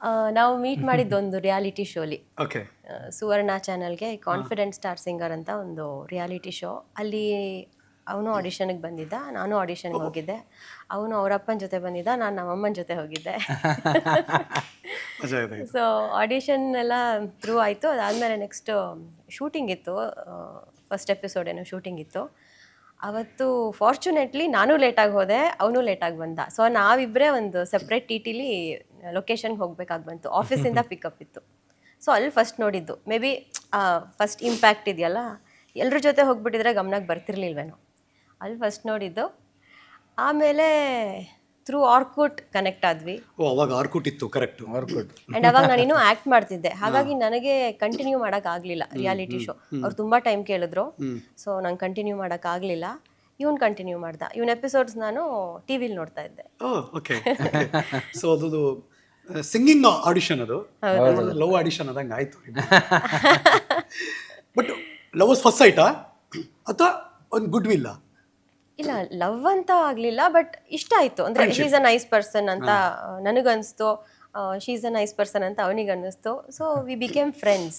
ಆ, ನಾವು ಮೀಟ್ ಮಾಡಿದ್ದೊಂದು ರಿಯಾಲಿಟಿ ಶೋಲಿ ಓಕೆ ಸುವರ್ಣ ಚಾನಲ್ಗೆ ಕಾನ್ಫಿಡೆಂಟ್ ಸ್ಟಾರ್ ಸಿಂಗರ್ ಅಂತ ಒಂದು ರಿಯಾಲಿಟಿ ಶೋ ಅಲ್ಲಿ ಅವನು ಆಡಿಷನ್ಗೆ ಬಂದಿದ್ದ ನಾನು ಆಡಿಷನ್ಗೆ ಹೋಗಿದ್ದೆ. ಅವನು ಅವರಪ್ಪನ ಜೊತೆ ಬಂದಿದ್ದ ನಾನು ನಮ್ಮಮ್ಮನ ಜೊತೆ ಹೋಗಿದ್ದೆ. ಮಜಾ ಇದೆ ಸೊ ಆಡಿಷನ್ ಎಲ್ಲ ಥ್ರೂ ಆಯಿತು. ಅದಾದಮೇಲೆ ನೆಕ್ಸ್ಟ್ ಶೂಟಿಂಗ್ ಇತ್ತು. ಫಸ್ಟ್ ಎಪಿಸೋಡ್ ಏನು ಶೂಟಿಂಗ್ ಇತ್ತು. ಅವತ್ತು ಫಾರ್ಚುನೇಟ್ಲಿ ನಾನು ಲೇಟಾಗಿ ಹೋದೆ ಅವನು ಲೇಟಾಗಿ ಬಂದ. ಸೊ ನಾವಿಬ್ಬರೇ ಒಂದು ಸಪ್ರೇಟ್ ಟಿ ಟಿಲಿ ಲೊಕೇಶನ್ಗೆ ಹೋಗ್ಬೇಕಾಗಿ ಬಂತು. ಆಫೀಸಿಂದ ಪಿಕಪ್ ಇತ್ತು. ಸೊ ಅಲ್ಲಿ ಫಸ್ಟ್ ನೋಡಿದ್ದು. ಮೇ ಬಿ ಫಸ್ಟ್ ಇಂಪ್ಯಾಕ್ಟ್ ಇದೆಯಲ್ಲ? ಎಲ್ಲರ ಜೊತೆ ಹೋಗ್ಬಿಟ್ಟಿದ್ರೆ ಗಮನಕ್ಕೆ ಬರ್ತಿರ್ಲಿಲ್ವೇನೋ. ಅಲ್ಲಿ ಫಸ್ಟ್ ನೋಡಿದ್ದು. ಆಮೇಲೆ ಥ್ರೂ ಆರ್ಕೂಟ್ ಕನೆಕ್ಟ್ ಆದ್ವಿ. ಓ ಅವಾಗ ಆರ್ಕುಟ್ ಇತ್ತು ಕರೆಕ್ಟ್ ಆರ್ಕೂಟ್ ಅಂಡ್ ಅವಾಗ ನಾನು ಇನ್ನೂ ಆಕ್ಟ್ ಮಾಡ್ತಿದ್ದೆ. ಹಾಗಾಗಿ ನನಗೆ ಕಂಟಿನ್ಯೂ ಮಾಡಕ್ ಆಗ್ಲಿಲ್ಲ ರಿಯಾಲಿಟಿ ಶೋ ಅವ್ರು ತುಂಬಾ ಟೈಮ್ ಕೇಳಿದ್ರು. ಸೊ ನಂಗೆ ಕಂಟಿನ್ಯೂ ಮಾಡಕ್ ಆಗ್ಲಿಲ್ಲ. ಇವನ್ ಕಂಟಿನ್ಯೂ ಮಾಡ್ದ. ಇವನ್ ಎಪಿಸೋಡ್ಸ್ ನಾನು ಟಿವಿಲಿ ನೋಡ್ತಾ ಇದ್ದೆ. ಓ ಓಕೆ ಸೊ ಅದು ಸಿಂಗಿಂಗ್ ಆಡಿಷನ್ ಅದು. ಲವ್ ಆಡಿಷನ್ ಆದಂಗೆ ಆಯ್ತು ಬಟ್ ಲವ್ ಫಸ್ಟ್ ಸೈಟಾ ಅಥವಾ ಒಂದು ಗುಡ್ ವಿಲ್ಲ ಇಲ್ಲ ಲವ್ ಅಂತ ಆಗ್ಲಿಲ್ಲ ಬಟ್ ಇಷ್ಟ ಆಯ್ತು. ಅಂದ್ರೆ ಶೀಸ್ ಅ ನೈಸ್ ಪರ್ಸನ್ ಅಂತ ನನಗನ್ಸ್ತು. ಶೀಸ್ ಅ ನೈಸ್ ಪರ್ಸನ್ ಅಂತ ಅವನಿಗೆ ಅನ್ನಿಸ್ತು ಸೊ ವಿ ಬಿಕೇಮ್ ಫ್ರೆಂಡ್ಸ್